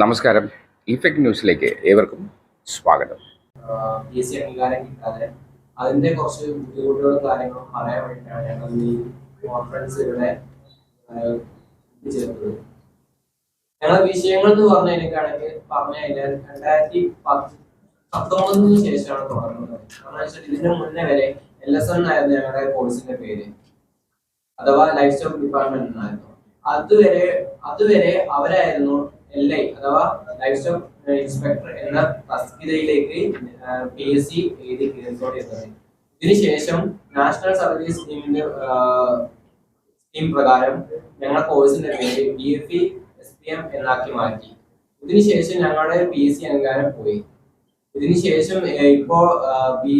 നമസ്കാരം. ഇഫക്ട് ന്യൂസിലേക്ക് ഏവർക്കും സ്വാഗതം. അതിന്റെ കുറച്ച് ബുദ്ധിമുട്ടുകളും കാര്യങ്ങളും പറയാൻ വേണ്ടിയിട്ടാണ് ഞങ്ങൾ ഈ കോൺഫറൻസ് ഇവിടെ ചേർത്തത് ഞങ്ങളെ വിഷയങ്ങൾ എന്ന് പറഞ്ഞു എനിക്കാണെങ്കിൽ പറഞ്ഞു കഴിഞ്ഞാൽ രണ്ടായിരത്തി പത്ത് പത്തൊമ്പതിന് ശേഷമാണ് തുടങ്ങുന്നത്. ഇതിന് മുന്നേ വരെ എൽ എസ് എൻ ആയിരുന്നു ഞങ്ങളുടെ കോഴ്സിന്റെ പേര്. അഥവാ ലൈഫ് സ്റ്റോക്ക് ഡിപ്പാർട്ട്മെന്റ് എന്നായിരുന്നു. അതുവരെ അതുവരെ അവരായിരുന്നു എൽ ഐ അഥവാ ലൈഫ് സ്റ്റോക്ക് ഇൻസ്പെക്ടർ എന്ന തസ്കിതയിലേക്ക് പി എസ് സി എഴുതി കയറിക്കൊണ്ടിരുന്നത് ഇതിനുശേഷം നാഷണൽ സർവീസ് സ്കീമിന്റെ സ്കീം പ്രകാരം ഞങ്ങളുടെ കോഴ്സിന്റെ പേര് B F E S P M എന്നാക്കി മാറ്റി. ഇതിനുശേഷം ഞങ്ങളുടെ പി എസ് സി അംഗീകാരം പോയി. ഇതിനുശേഷം ഏർ ഇപ്പോ ബി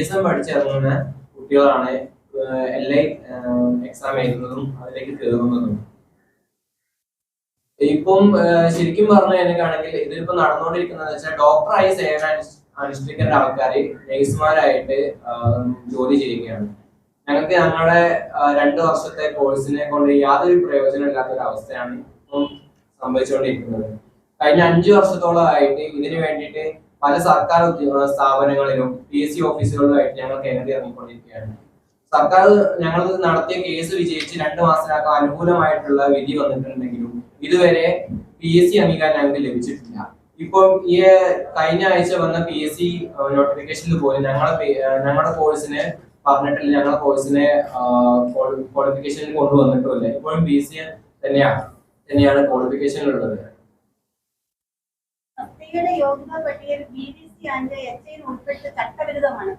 എസ് എം പഠിച്ചിറങ്ങുന്ന കുട്ടികളാണ് എൽ ഐ എക്സാം എഴുതുന്നതും അതിലേക്ക് കയറുന്നതും. ഇപ്പം ശരിക്കും പറഞ്ഞു കഴിഞ്ഞാണെങ്കിൽ ഇതിലിപ്പോ നടന്നുകൊണ്ടിരിക്കുന്നത് ഡോക്ടറായി സേവനം അനുഷ്- അനുഷ്ഠിക്കേണ്ട ആൾക്കാർ നഴ്സുമാരായിട്ട് ജോലി ചെയ്യുകയാണ്. ഞങ്ങൾക്ക് ഞങ്ങളുടെ രണ്ടു വർഷത്തെ കോഴ്സിനെ കൊണ്ട് യാതൊരു പ്രയോജനം ഇല്ലാത്ത ഒരു അവസ്ഥയാണ് ഇപ്പം സംഭവിച്ചുകൊണ്ടിരിക്കുന്നത് കഴിഞ്ഞ അഞ്ചു വർഷത്തോളമായിട്ട് ഇതിനു വേണ്ടിയിട്ട് പല സർക്കാർ സ്ഥാപനങ്ങളിലും പി എസ് സി ഓഫീസുകളിലുമായിട്ട് ഞങ്ങൾ കേന്ദ്ര ഇറങ്ങിക്കൊണ്ടിരിക്കുകയാണ് സർക്കാർ ഞങ്ങൾ നടത്തിയ കേസ് വിജയിച്ച് രണ്ട് മാസത്തിനകം അനുകൂലമായിട്ടുള്ള വിധി വന്നിട്ടുണ്ടെങ്കിലും ഇതുവരെ പി എസ് സി അംഗീകാരം ലഭിച്ചിട്ടില്ല. ഇപ്പൊ ഈ കഴിഞ്ഞ ആഴ്ച വന്ന പി എസ് സി നോട്ടിഫിക്കേഷനിൽ പോലും ഞങ്ങളുടെ ഞങ്ങളുടെ കോഴ്സിന് പറഞ്ഞിട്ടില്ല. ഞങ്ങളുടെ കോഴ്സിനെ ക്വാളിഫിക്കേഷനിൽ കൊണ്ടുവന്നിട്ടുമില്ല ഇപ്പോഴും പി എസ് സി തന്നെയാണ് തന്നെയാണ് ക്വാളിഫിക്കേഷനിലുള്ളത് തസ്തികയുടെ ഉൾപ്പെട്ട് ചട്ടവിരുദ്ധമാണ്.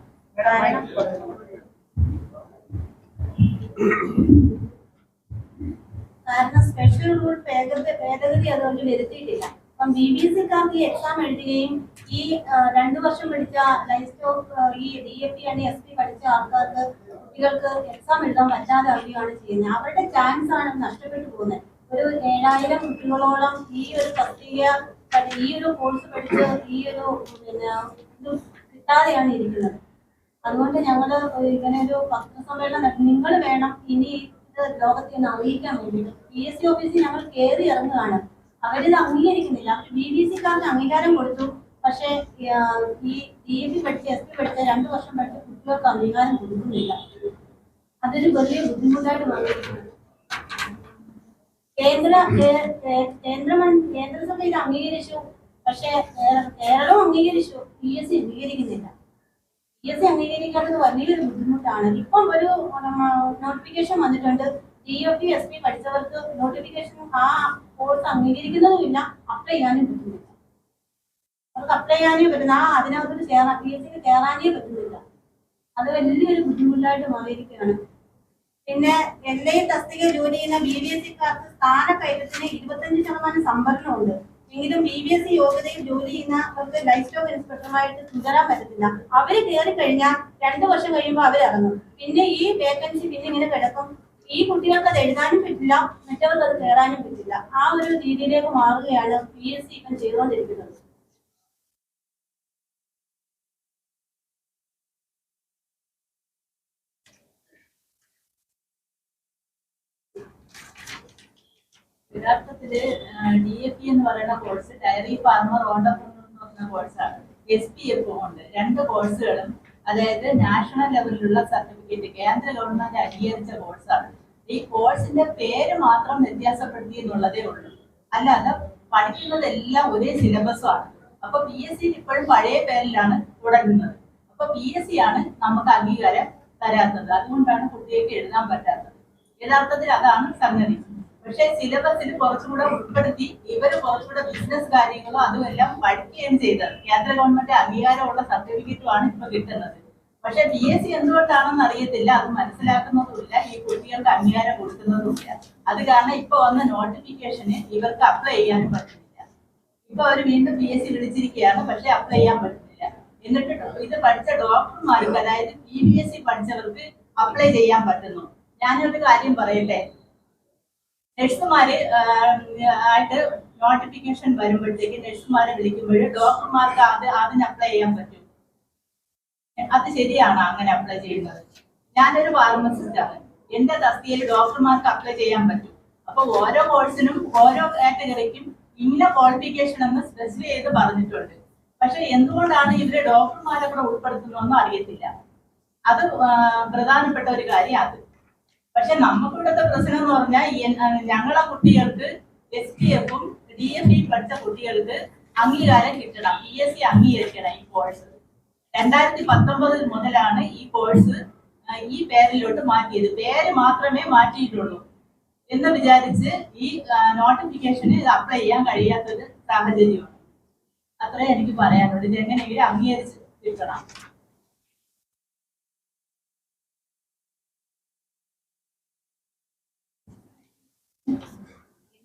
കാരണം സ്പെഷ്യൽ റൂൾ ഭേദഗതി അതുകൊണ്ട് വരുത്തിയിട്ടില്ല. അപ്പം ബി ബി സിക്കാർക്ക് ഈ എക്സാം എഴുതുകയും ഈ രണ്ടു വർഷം പഠിച്ച ലൈഫ് സ്റ്റോക്ക് ഈ D F P S P പഠിച്ച ആൾക്കാർക്ക് കുട്ടികൾക്ക് എക്സാം എഴുതാൻ പറ്റാതെ ആവുകയാണ് ചെയ്യുന്നത്. അവരുടെ ചാൻസ് ആണ് നഷ്ടപ്പെട്ടു പോകുന്നത്. ഒരു ഏഴായിരം കുട്ടികളോളം ഈ ഒരു പ്രത്യേക ഈ ഒരു കോഴ്സ് പഠിച്ച് ഈ ഒരു പിന്നെ ഇത് കിട്ടാതെയാണ് ഇരിക്കുന്നത്. അതുകൊണ്ട് ഞങ്ങൾ ഇങ്ങനെ ഒരു പത്രസമ്മേളനം നിങ്ങൾ വേണം ഇനി ലോകത്തെ ഒന്ന് അറിയിക്കാൻ വേണ്ടിയിട്ട് പി എസ് സി ഓഫീസിൽ ഞങ്ങൾ കയറി ഇറങ്ങുകയാണ്. അവരിത് അംഗീകരിക്കുന്നില്ല. അവർ ബി ബി സിക്കാർക്ക് അംഗീകാരം കൊടുത്തു. പക്ഷേ ഈ ഡി എ പി പഠിച്ച എസ് പി പഠിച്ച രണ്ടു വർഷം പഠിച്ച കുട്ടികൾക്ക് അംഗീകാരം കൊടുക്കുന്നില്ല. അതൊരു വലിയ ബുദ്ധിമുട്ടായിട്ട് വന്നിരിക്കുന്നു കേന്ദ്ര കേന്ദ്ര കേന്ദ്രസഭ ഇത് അംഗീകരിച്ചു. പക്ഷേ കേരളം കേരളവും അംഗീകരിച്ചു. പി എസ് സി അംഗീകരിക്കുന്നില്ല. പി എസ് സി അംഗീകരിക്കാത്തത് വലിയൊരു ബുദ്ധിമുട്ടാണ്. ഇപ്പം ഒരു നോട്ടിഫിക്കേഷൻ വന്നിട്ടുണ്ട്. D O P S P പഠിച്ചവർക്ക് notification ആ കോഴ്സ് അംഗീകരിക്കുന്നതുമില്ല. അപ്ലൈ ചെയ്യാനും പറ്റുന്നില്ല. അവർക്ക് അപ്ലൈ ചെയ്യാനേ പറ്റുന്ന ആ അതിനകത്ത് ചേരാൻ പി എസ് സിക്ക് കയറാനേ പറ്റുന്നില്ല. അത് വലിയൊരു ബുദ്ധിമുട്ടായിട്ട് മാറിയിരിക്കുകയാണ്. പിന്നെ എൽ ഐ തസ്തിക ജോലി ചെയ്യുന്ന ബി ബി എസ് സിക്കാർക്ക് സ്ഥാനക്കയറ്റത്തിന് ഇരുപത്തഞ്ച് ശതമാനം സംവരണമുണ്ട് എങ്കിലും ബി ബി എസ് സി യോഗ്യതയിൽ ജോലി ചെയ്യുന്നവർക്ക് ലൈഫ് സ്റ്റോക്ക് ഇൻസ്പെക്ടറുമായിട്ട് തുടരാൻ പറ്റത്തില്ല. അവർ കയറി കഴിഞ്ഞാൽ രണ്ടു വർഷം കഴിയുമ്പോൾ അവരിറങ്ങും പിന്നെ ഈ വേക്കൻസി പിന്നെ ഇങ്ങനെ കിടക്കും. ഈ കുട്ടികൾക്ക് അത് എഴുതാനും പറ്റില്ല മറ്റവർക്ക് അത് കയറാനും പറ്റില്ല. ആ ഒരു രീതിയിലേക്ക് മാറുകയാണ് പി എസ് സി ഇപ്പം ചെയ്തുകൊണ്ടിരിക്കുന്നത്. യഥാർത്ഥത്തിൽ ഡി എഫ് ഇ എന്ന് പറയുന്ന കോഴ്സ് ഡയറി ഫാർമർ ഓണ്ടർപ്രണർ എന്ന് പറയുന്ന കോഴ്സാണ് എസ് പി എഫ് ഉണ്ട്. രണ്ട് കോഴ്സുകളും അതായത് നാഷണൽ ലെവലിലുള്ള സർട്ടിഫിക്കറ്റ് കേന്ദ്ര ഗവൺമെന്റ് അംഗീകരിച്ച കോഴ്സാണ് ഈ കോഴ്സിന്റെ പേര് മാത്രം വ്യത്യാസപ്പെടുത്തി എന്നുള്ളതേ ഉള്ളൂ. അല്ലാതെ പഠിക്കുന്നതെല്ലാം ഒരേ സിലബസാണ് അപ്പൊ പി എസ് സി ഇപ്പോഴും പഴയ പേരിലാണ് തുടങ്ങുന്നത്. അപ്പൊ പി എസ് സി ആണ് നമുക്ക് അംഗീകാരം തരാത്തത്. അതുകൊണ്ടാണ് കുട്ടികൾക്ക് എഴുതാൻ പറ്റാത്തത്. യഥാർത്ഥത്തിൽ അതാണ് സംഗതി. പക്ഷേ സിലബസിൽ കുറച്ചുകൂടെ ഉൾപ്പെടുത്തി ഇവർ കുറച്ചുകൂടെ ബിസിനസ് കാര്യങ്ങളും അതുമെല്ലാം പഠിക്കുകയും ചെയ്തത്. കേന്ദ്ര ഗവൺമെന്റ് അംഗീകാരമുള്ള സർട്ടിഫിക്കറ്റുമാണ് ഇപ്പൊ കിട്ടുന്നത്. പക്ഷെ ബി എസ് സി എന്തുകൊണ്ടാണെന്ന് അറിയത്തില്ല അത് മനസ്സിലാക്കുന്നതുമില്ല ഈ കുട്ടികൾക്ക് അംഗീകാരം കൊടുക്കുന്നതുമില്ല. അത് കാരണം ഇപ്പൊ വന്ന നോട്ടിഫിക്കേഷന് ഇവർക്ക് അപ്ലൈ ചെയ്യാനും പറ്റുന്നില്ല. ഇപ്പൊ അവർ വീണ്ടും പി എസ് സി വിളിച്ചിരിക്കുകയാണ് പക്ഷെ അപ്ലൈ ചെയ്യാൻ പറ്റുന്നില്ല. എന്നിട്ട് ഇത് പഠിച്ച ഡോക്ടർമാർക്ക് അതായത് പി ബി എസ് സി പഠിച്ചവർക്ക് അപ്ലൈ ചെയ്യാൻ പറ്റുന്നു. ഞാനൊരു കാര്യം പറയട്ടെ? നഴ്സുമാര് ആയിട്ട് നോട്ടിഫിക്കേഷൻ വരുമ്പോഴത്തേക്ക് നഴ്സുമാരെ വിളിക്കുമ്പോൾ ഡോക്ടർമാർക്ക് അത് അതിന് അപ്ലൈ ചെയ്യാൻ പറ്റും. അത് ശരിയാണ് അങ്ങനെ അപ്ലൈ ചെയ്യുന്നത്. ഞാനൊരു ഫാർമസിസ്റ്റ് ആണ്. എന്റെ തസ്തികയിൽ ഡോക്ടർമാർക്ക് അപ്ലൈ ചെയ്യാൻ പറ്റും. അപ്പൊ ഓരോ കോഴ്സിനും ഓരോ കാറ്റഗറിക്കും ഇന്ന ക്വാളിഫിക്കേഷൻ എന്ന് സ്പെസിഫൈ ചെയ്ത് പറഞ്ഞിട്ടുണ്ട്. പക്ഷെ എന്തുകൊണ്ടാണ് ഇവരെ ഡോക്ടർമാരെ കൂടെ ഉൾപ്പെടുത്തുന്നതെന്നും അറിയത്തില്ല. അത് പ്രധാനപ്പെട്ട ഒരു കാര്യം അത്. പക്ഷെ നമുക്ക് ഇവിടുത്തെ പ്രശ്നം എന്ന് പറഞ്ഞാൽ ഞങ്ങളെ കുട്ടികൾക്ക് എസ് ടി എഫും ഡി എഫ് ഇ പഠിച്ച കുട്ടികൾക്ക് അംഗീകാരം കിട്ടണം. പി എസ് സി അംഗീകരിക്കണം ഈ കോഴ്സ് രണ്ടായിരത്തി പത്തൊമ്പതിൽ മുതലാണ് ഈ കോഴ്സ് ഈ പേരിലോട്ട് മാറ്റിയത്. പേര് മാത്രമേ മാറ്റിയിട്ടുള്ളൂ എന്ന് വിചാരിച്ച് ഈ നോട്ടിഫിക്കേഷന് ഇത് അപ്ലൈ ചെയ്യാൻ കഴിയാത്തൊരു സാഹചര്യമാണ്. അത്രേ എനിക്ക് പറയാനുള്ളൂ. ഇത് എങ്ങനെയെങ്കിലും അംഗീകരിച്ച് കിട്ടണം.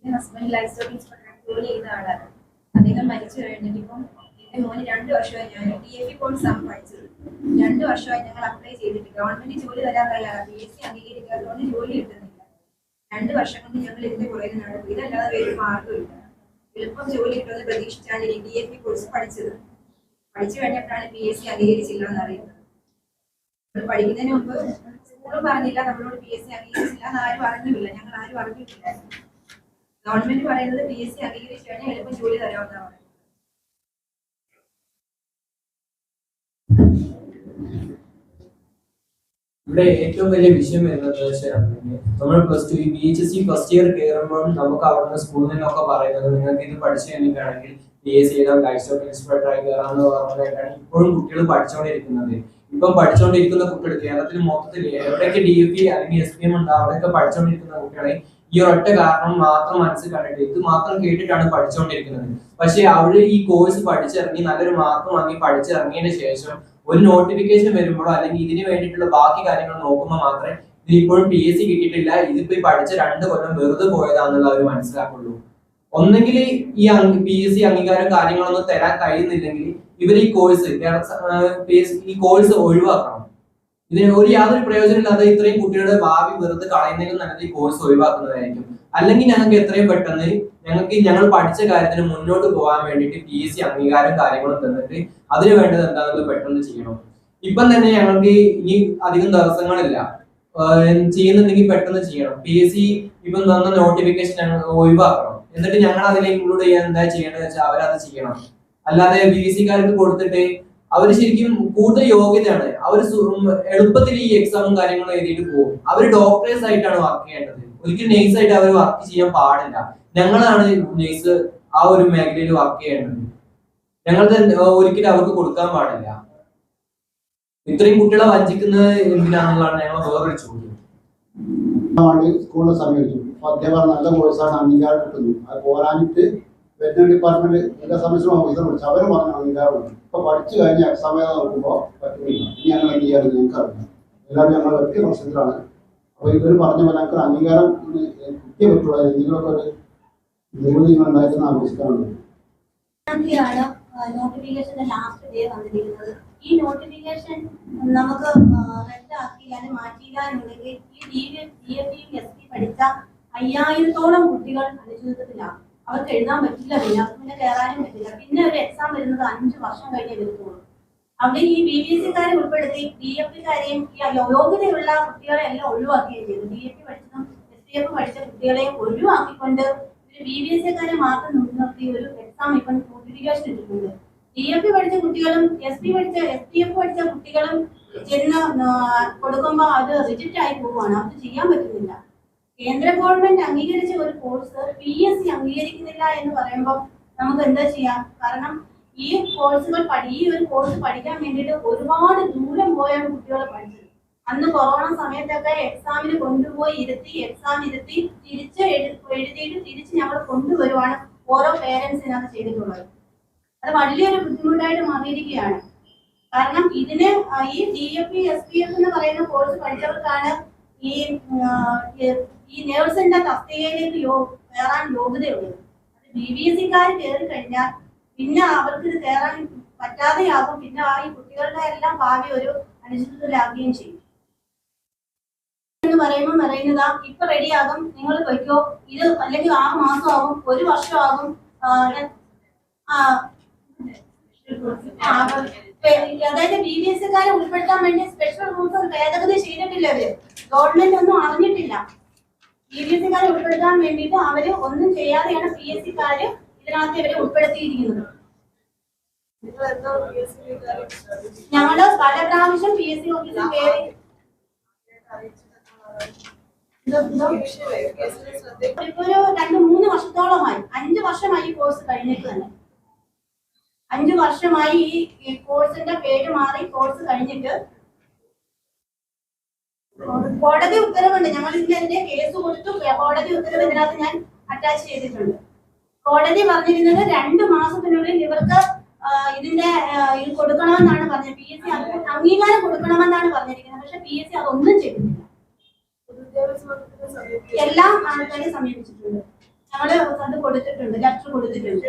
എന്റെ ഹസ്ബൻഡ് ലൈഫ് സ്റ്റോക്ക് ഇൻസ്പെക്ടർ ജോലി ചെയ്ത ആളാണ് അദ്ദേഹം മരിച്ചു കഴിഞ്ഞിട്ട് ഇപ്പം എന്റെ മോന് രണ്ട് വർഷമായി ഞാൻ ഡി എഫ് കോഴ്സ് ആണ് പഠിച്ചത് രണ്ട് വർഷമായി ഞങ്ങൾ അപ്ലൈ ചെയ്തിട്ട് ഗവൺമെന്റ് ജോലി തരാൻ തയ്യാറാണ് പി എസ് സി അംഗീകരിക്കാത്തതുകൊണ്ട് ജോലി കിട്ടുന്നില്ല. രണ്ട് വർഷം കൊണ്ട് ഞങ്ങൾ ഇതിന്റെ പുറകെ നടക്കും ഇതല്ലാതെ വേറെ മാർഗമില്ല എളുപ്പം ജോലി കിട്ടുമെന്ന് പ്രതീക്ഷിച്ചാണ് ഈ ഡി എഫ് കോഴ്സ് പഠിച്ചത്. പഠിച്ചു കഴിഞ്ഞപ്പോഴാണ് പി എസ് സി അംഗീകരിച്ചില്ല എന്നറിയുന്നത് നമ്മൾ പഠിക്കുന്നതിന് മുമ്പ് സ്കൂളും പറഞ്ഞില്ല നമ്മളോട് പി എസ് സി അംഗീകരിച്ചില്ല എന്ന് ആരും അറിഞ്ഞില്ല ഞങ്ങൾ ആരും അറിഞ്ഞിട്ടില്ലായിരുന്നു ഗവൺമെന്റ് പറയുന്നത് പി എസ് സി അംഗീകരിച്ചു കഴിഞ്ഞാൽ എളുപ്പം ജോലി തരാവുന്നതാണ്. ഇവിടെ ഏറ്റവും വലിയ വിഷയം വെച്ചാൽ നമ്മൾ plus two B H S C first year കയറുമ്പോൾ നമുക്ക് അവിടുന്ന് സ്കൂളിൽ നിന്നൊക്കെ പറയുന്നത് നിങ്ങൾക്ക് ഇത് പഠിച്ചു കഴിഞ്ഞിട്ടാണെങ്കിൽ പി എസ് സി എഴുതാം ലൈഫ് ആയി കയറാമെന്ന് പറഞ്ഞതായിട്ടാണ് ഇപ്പോഴും കുട്ടികൾ പഠിച്ചുകൊണ്ടിരിക്കുന്നത് ഇപ്പം പഠിച്ചുകൊണ്ടിരിക്കുന്ന കുട്ടികൾ കേരളത്തിൽ മൊത്തത്തിൽ എവിടെയൊക്കെ ഡി എഫ് പി അല്ലെങ്കിൽ എസ് പി എം ഉണ്ട് അവിടെയൊക്കെ പഠിച്ചുകൊണ്ടിരിക്കുന്ന കുട്ടികളെ ഈ ഒരൊറ്റ കാരണം മാത്രം മനസ്സിൽ കണ്ടിട്ട് ഇത് മാത്രം കേട്ടിട്ടാണ് പഠിച്ചുകൊണ്ടിരിക്കുന്നത് പക്ഷെ അവർ ഈ കോഴ്സ് പഠിച്ചിറങ്ങി നല്ലൊരു മാർക്ക് വാങ്ങി പഠിച്ചിറങ്ങിയതിന് ശേഷം ഒരു നോട്ടിഫിക്കേഷൻ വരുമ്പോഴോ അല്ലെങ്കിൽ ഇതിന് വേണ്ടിയിട്ടുള്ള ബാക്കി കാര്യങ്ങൾ നോക്കുമ്പോൾ മാത്രമേ ഇതിന് ഇപ്പോഴും പി എസ് സി കിട്ടിയിട്ടില്ല. ഇതിപ്പോ ഈ പഠിച്ച രണ്ട് കൊല്ലം വെറുതെ പോയതാണെന്നുള്ള അവർ മനസ്സിലാക്കുള്ളൂ. ഒന്നെങ്കിൽ ഈ പി എസ് സി അംഗീകാരം കാര്യങ്ങളൊന്നും തരാൻ കഴിയുന്നില്ലെങ്കിൽ ഇവർ ഈ കോഴ്സ് ഈ കോഴ്സ് ഒഴിവാക്കണം. ഇതിന് ഒരു യാതൊരു പ്രയോജനമില്ലാതെ ഇത്രയും കുട്ടികളുടെ ഭാവി വെറുതെ കളയുന്നതിൽ നല്ലത് ഈ കോഴ്സ് ഒഴിവാക്കുന്നതായിരിക്കും. അല്ലെങ്കിൽ ഞങ്ങൾക്ക് എത്രയും പെട്ടെന്ന് ഞങ്ങൾക്ക് ഞങ്ങൾ പഠിച്ച കാര്യത്തിന് മുന്നോട്ട് പോകാൻ വേണ്ടിയിട്ട് പി എസ് സി അംഗീകാരം കാര്യങ്ങളും തന്നിട്ട് അതിന് വേണ്ടത് എന്താണെന്ന് പെട്ടെന്ന് ചെയ്യണം. ഇപ്പം തന്നെ ഞങ്ങൾക്ക് ഇനി അധികം ദിവസങ്ങളില്ല. ചെയ്യുന്നുണ്ടെങ്കിൽ പെട്ടെന്ന് ചെയ്യണം. പി എസ് സി ഇപ്പം തന്ന നോട്ടിഫിക്കേഷൻ ഞങ്ങൾ ഒഴിവാക്കണം. എന്നിട്ട് ഞങ്ങൾ അതിൽ ഇൻക്ലൂഡ് ചെയ്യാൻ എന്താ ചെയ്യേണ്ടത് വെച്ചാൽ അവരത് ചെയ്യണം. അല്ലാതെ ബി എസ് സിക്കാർക്ക് കൊടുത്തിട്ട് അവർ ശരിക്കും കൂടുതൽ യോഗ്യതയാണ്. അവർ എളുപ്പത്തിൽ ഈ എക്സാമും കാര്യങ്ങളും എഴുതിയിട്ട് പോകും. അവർ ഡോക്ടേഴ്സ് ആയിട്ടാണ് വർക്ക് ചെയ്യേണ്ടത്. ഒരിക്കലും നേഴ്സ് ആയിട്ട് അവർ വർക്ക് ചെയ്യാൻ പാടില്ല. ഞങ്ങളാണ് നേഴ്സ് ആ ഒരു മേഖലയിൽ വർക്ക് ചെയ്യേണ്ടത്. ഞങ്ങൾ ഒരിക്കലും അവർക്ക് കൊടുക്കാൻ പാടില്ല. ഇത്രയും കുട്ടികളെ വഞ്ചിക്കുന്നത് എന്തിനാണെന്നുള്ളതാണ് ഞങ്ങൾ വേറൊരു ചോദ്യം സ്കൂളിനെ അപ്പൊ അദ്ദേഹം നല്ല കോഴ്സാണ് അംഗീകാരം കിട്ടുന്നു. അത് പോരാനിട്ട് വെറ്ററിനറി ഡിപ്പാർട്ട്മെന്റ് എല്ലാ സമയത്തും ഇത് വിളിച്ചു അവർ പറഞ്ഞു അംഗീകാരമുണ്ട് ഇപ്പൊ പഠിച്ചു കഴിഞ്ഞ എക്സാം എഴുതാൻ നോക്കുമ്പോൾ പറ്റുന്നില്ല ഇനി ഞങ്ങൾ അംഗീകാരം ഞങ്ങൾക്ക് അറിയാം എല്ലാവരും ഞങ്ങൾ ഒറ്റ പ്രശ്നത്തിലാണ്. അപ്പൊ ഇവർ പറഞ്ഞ പോലെ ഞങ്ങൾക്ക് അംഗീകാരം കിട്ടിയേ പറ്റുള്ളൂ. നിങ്ങളൊക്കെ ഒരു നികുതി നിങ്ങൾ ഉണ്ടായിരുന്ന ആവശ്യക്കാരുണ്ട് ഈ നോട്ടിഫിക്കേഷൻ നമുക്ക് അയ്യായിരത്തോളം കുട്ടികൾ അവർക്ക് എഴുതാൻ പറ്റില്ല പിന്നെ അവർക്ക് പിന്നെ കയറാനും പറ്റില്ല. പിന്നെ ഒരു എക്സാം വരുന്നത് അഞ്ച് വർഷം കഴിഞ്ഞേ വരുത്തുള്ളൂ. അവിടെ ഈ ബി ബി എസ് സിക്കാരെ ഉൾപ്പെടുത്തി ഡി എഫ് പിക്കാരെയും ഈ യോഗ്യതയുള്ള കുട്ടികളെ എല്ലാം ഒഴിവാക്കുകയും ചെയ്തു. ഡി എഫ് പി പഠിച്ചതും എസ് ഡി എഫ് പഠിച്ച കുട്ടികളെയും ഒഴിവാക്കിക്കൊണ്ട് ഒരു ബി ബി എസ് സിക്കാരെ മാത്രം മുൻനിർത്തി ഒരു എക്സാം ഇപ്പം നോട്ടിഫിക്കേഷൻ ഇട്ടിട്ടുണ്ട്. ഡി എഫ് പഠിച്ച കുട്ടികളും എസ് പി പഠിച്ച എസ് ഡി എഫ് പഠിച്ച കുട്ടികളും ചെന്ന് കൊടുക്കുമ്പോൾ അത് റിജക്റ്റ് ആയി പോവുകയാണ്. അത് ചെയ്യാൻ പറ്റുന്നില്ല. കേന്ദ്ര ഗവൺമെന്റ് അംഗീകരിച്ച ഒരു കോഴ്സ് പി എസ് സി അംഗീകരിക്കുന്നില്ല എന്ന് പറയുമ്പോൾ നമുക്ക് എന്താ ചെയ്യാം? കാരണം ഈ കോഴ്സുകൾ പഠി ഈ ഒരു കോഴ്സ് പഠിക്കാൻ വേണ്ടിയിട്ട് ഒരുപാട് ദൂരം പോയാണ് കുട്ടികൾ പഠിച്ചത്. അന്ന് കൊറോണ സമയത്തൊക്കെ എക്സാമിന് കൊണ്ടുപോയി ഇരുത്തി എക്സാം ഇരുത്തി തിരിച്ച് എഴു- എഴുതിയിട്ട് തിരിച്ച് ഞങ്ങൾ കൊണ്ടുവരുവാണ് ഓരോ പേരൻസിനകത്ത് ചെയ്തിട്ടുള്ളത്. അത് വലിയൊരു ബുദ്ധിമുട്ടായിട്ട് മാറിയിരിക്കുകയാണ്. കാരണം ഇതിന് ഈ D F P S P F എന്ന് പറയുന്ന കോഴ്സ് പഠിച്ചവർക്കാണ് ഈ ഈ- നേഴ്സിന്റെ തസ്തികയിലേക്ക് കയറാൻ യോഗ്യതയുള്ളത് അത് ബി ബി എസ് സിക്കാർ കയറി കഴിഞ്ഞാൽ പിന്നെ അവർക്ക് ഇത് കയറാൻ പറ്റാതെയാകും. പിന്നെ ആ ഈ കുട്ടികളുടെ എല്ലാം ഭാവി ഒരു അനിശ്ചിതത്തിലാകുകയും ചെയ്യും. എന്ന് പറയുമ്പോൾ പറയുന്നതാ ഇപ്പൊ റെഡിയാകും. നിങ്ങൾ പൊയ്ക്കോ. ഇത് അല്ലെങ്കിൽ ആറ് മാസം ആകും ഒരു വർഷമാകും. ആ, അതായത് ബി ബി എസ് കാരെ ഉൾപ്പെടുത്താൻ വേണ്ടി സ്പെഷ്യൽ റൂൾസ് ഭേദഗതി ചെയ്തിട്ടില്ല അവർ. ഗവൺമെന്റ് ഒന്നും അറിഞ്ഞിട്ടില്ല. ബി ബി എസ് കാരെ ഉൾപ്പെടുത്താൻ വേണ്ടിയിട്ട് അവർ ഒന്നും ചെയ്യാതെയാണ് പി എസ് സിക്കാര് കാര് ഇതിനകത്ത് ഇവരെ ഉൾപ്പെടുത്തിയിരിക്കുന്നത്. ഞങ്ങൾ പല പ്രാവശ്യം പി എസ് സി ഓഫീസിൽ കയറി ഒരു രണ്ട് മൂന്ന് വർഷത്തോളമായി. അഞ്ച് വർഷമായി കോഴ്സ് കഴിഞ്ഞിട്ട് തന്നെ. അഞ്ചു വർഷമായി ഈ കോഴ്സിന്റെ പേര് മാറി കോഴ്സ് കഴിഞ്ഞിട്ട്. കോടതി ഉത്തരവുണ്ട്. ഞങ്ങൾ ഇതിന്റെ കേസ് കൊടുത്തു. കോടതി ഉത്തരവ് ഇതിനകത്ത് ഞാൻ അറ്റാച്ച് ചെയ്തിട്ടുണ്ട്. കോടതി പറഞ്ഞിരുന്നത് രണ്ട് മാസത്തിനുള്ളിൽ ഇവർക്ക് ഇതിന്റെ ഇത് കൊടുക്കണമെന്നാണ് പറഞ്ഞത്. പി എസ് സി അംഗീകാരം കൊടുക്കണമെന്നാണ് പറഞ്ഞിരിക്കുന്നത്. പക്ഷെ പി എസ് സി അതൊന്നും ചെയ്തിട്ടില്ല. എല്ലാ ആൾക്കാരെയും സമീപിച്ചിട്ടുണ്ട്. ഞങ്ങൾ അത് കൊടുത്തിട്ടുണ്ട്. ലെറ്റർ കൊടുത്തിട്ടുണ്ട്.